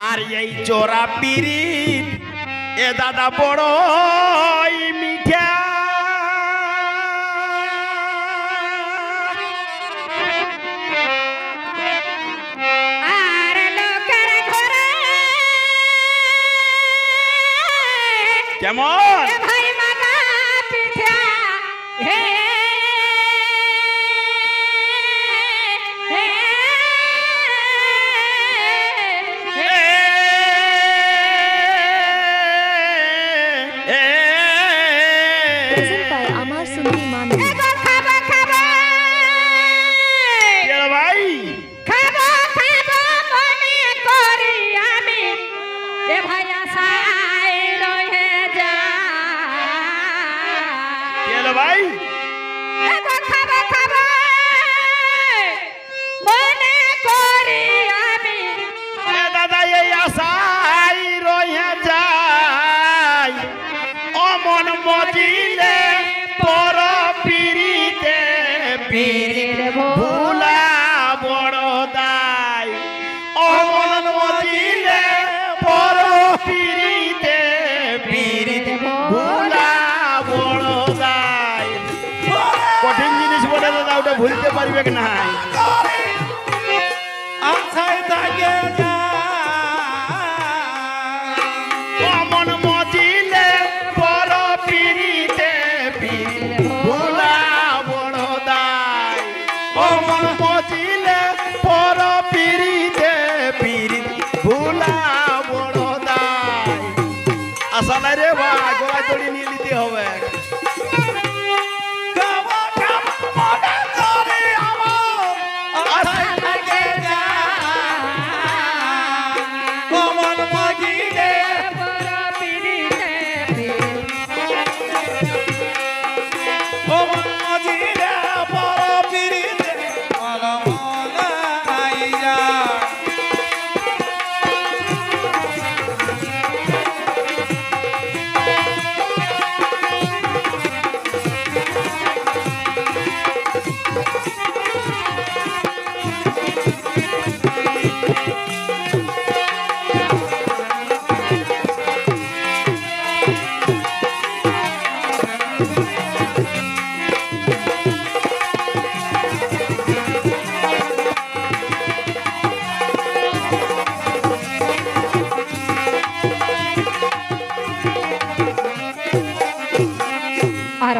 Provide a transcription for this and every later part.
আর এই চোরা পিরিত এ দাদা বড় মিঠা। কেমন? ভাই? খাবে খাবে মনে করি আমি। দাদা এই আশাই রয়ে পর পিড়িতে পিড়ির recognize.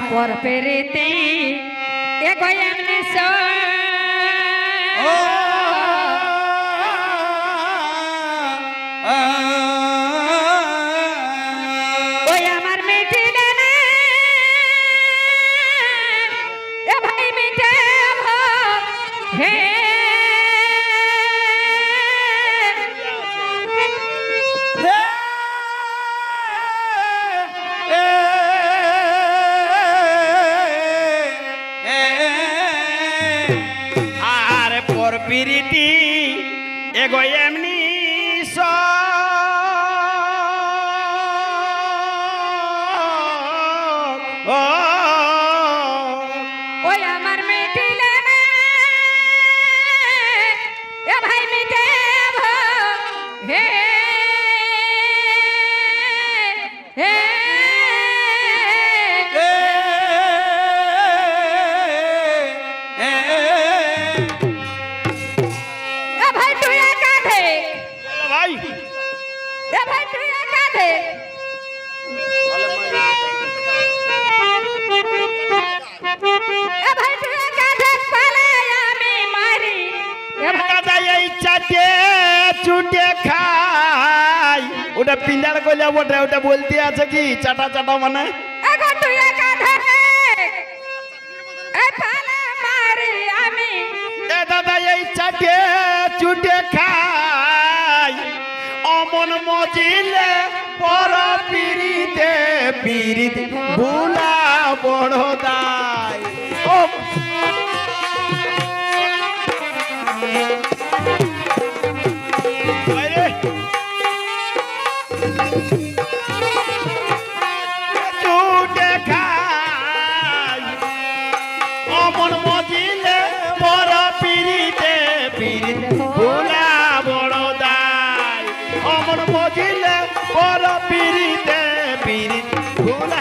পর পেরেতে এগো এমনি সব এমনি সব পিঞ্জার কইলা বটে ওটা বলতে আছে কি? চাটা চাটা মানে? দাদা এই চাটে চুটে খাই। অমন মজিলে পর পিড়িতে পিড়িতে ভুলা বড় দায় ও পর পিড়িতে পিড়িত ভুলা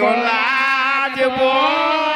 গোলাজ বল।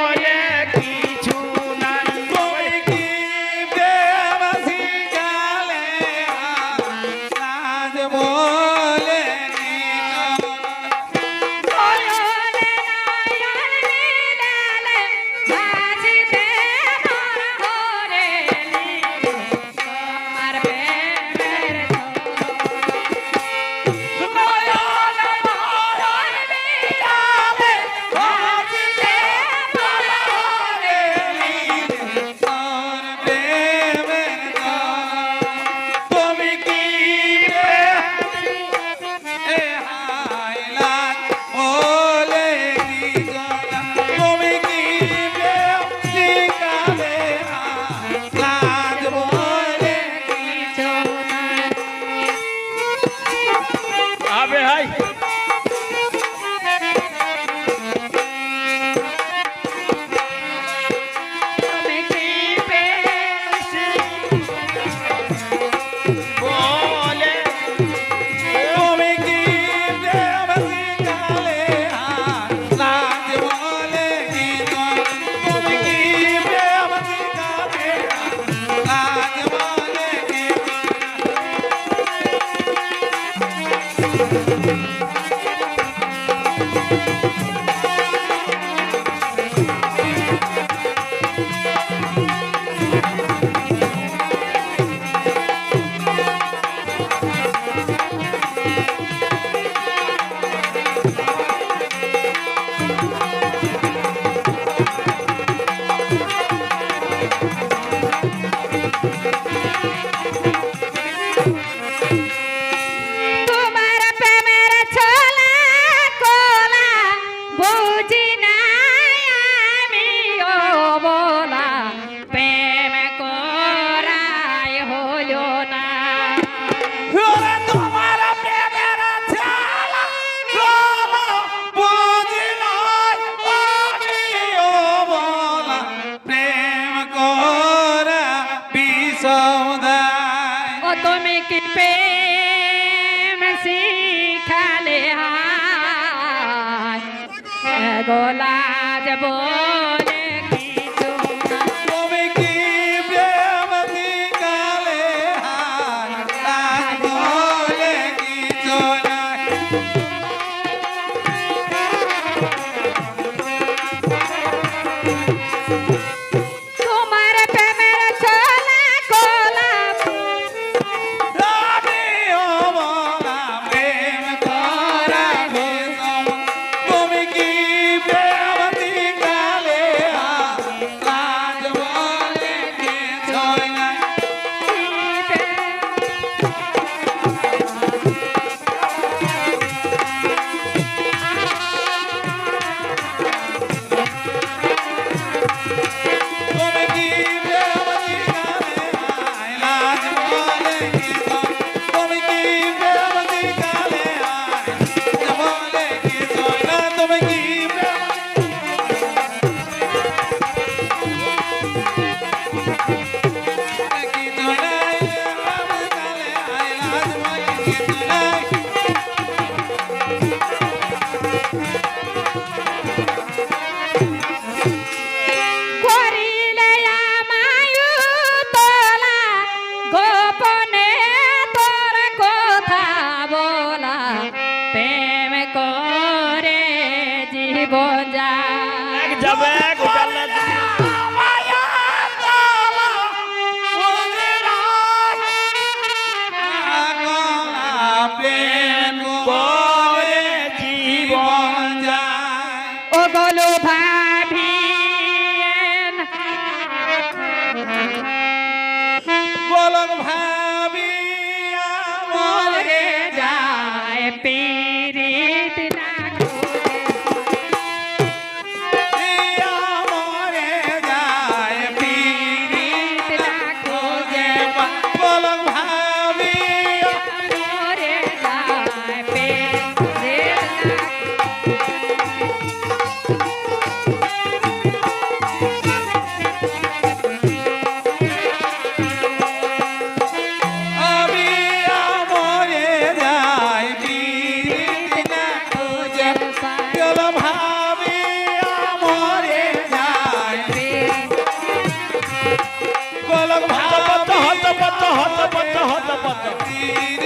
के प्रेम सिखा ले गोला जबो हत बत हत बत